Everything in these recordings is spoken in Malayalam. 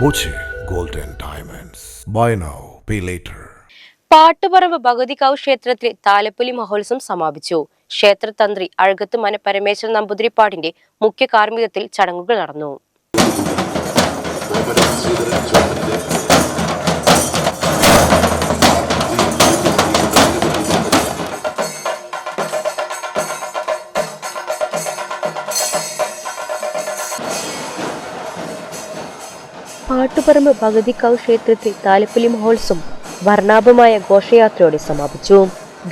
Boche golden diamonds buy now pay later Pattuparambu Bhagavathikavu ക്ഷേത്രത്തിൽ താലപ്പൊലി മഹോത്സവം സമാപിച്ചു. ക്ഷേത്രതന്ത്രി അഴകത്ത് മന പരമേശ്വരൻ നമ്പൂതിരിപ്പാടിന്റെ മുഖ്യ കാർമ്മികത്തിൽ ചടങ്ങുകൾ നടന്നു. പാട്ടുപറമ്പ് ഭഗതിക്കാവ് ക്ഷേത്രത്തിൽ താലപ്പൊലി മഹോത്സവം വർണാഭമായ ഘോഷയാത്രയോടെ സമാപിച്ചു.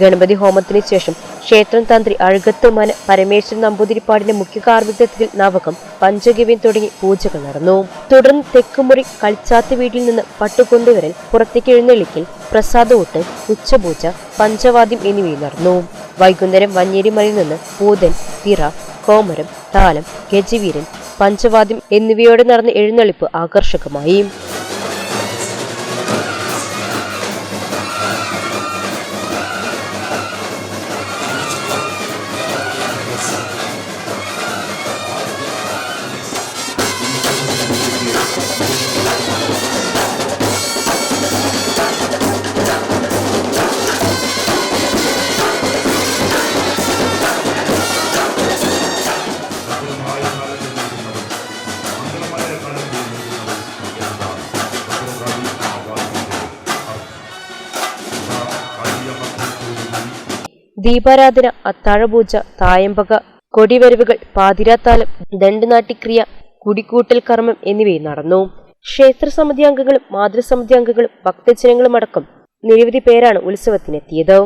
ഗണപതി ഹോമത്തിന് ശേഷം ക്ഷേത്രം തന്ത്രി അഴുകത്ത് മന പരമേശ്വരൻ നമ്പൂതിരിപ്പാടിന്റെ മുഖ്യ കാർമ്മികത്തിൽ നവകം പഞ്ചഗവ്യം തുടങ്ങി പൂജകൾ നടന്നു. തുടർന്ന് തെക്കുമുറി കളിച്ചാത്ത് വീട്ടിൽ നിന്ന് പട്ടുകൊണ്ടുവരൽ പുറത്തേക്ക് എഴുന്നള്ളിക്കൽ പ്രസാദൂട്ട് ഉച്ചപൂജ പഞ്ചവാദ്യം എന്നിവയും നടന്നു. വൈകുന്നേരം വഞ്ഞേരിമലയിൽ നിന്ന് പൂതൻ തിറ കോമരം താലം ഗജവീരൻ പഞ്ചവാദ്യം എന്നിവയോടെ നടന്ന എഴുന്നള്ളിപ്പ് ആകർഷകമായി. ദീപാരാധന അത്താഴപൂജ തായമ്പക കൊടിവരവുകൾ പാതിരാത്താലം ദണ്ഡനാട്ടിക്രിയ കുടിക്കൂട്ടൽ കർമ്മം എന്നിവയും നടന്നു. ക്ഷേത്ര സമിതി അംഗങ്ങളും മാതൃസമിതി അംഗങ്ങളും ഭക്തജനങ്ങളും അടക്കം നിരവധി പേരാണ് ഉത്സവത്തിനെത്തിയത്.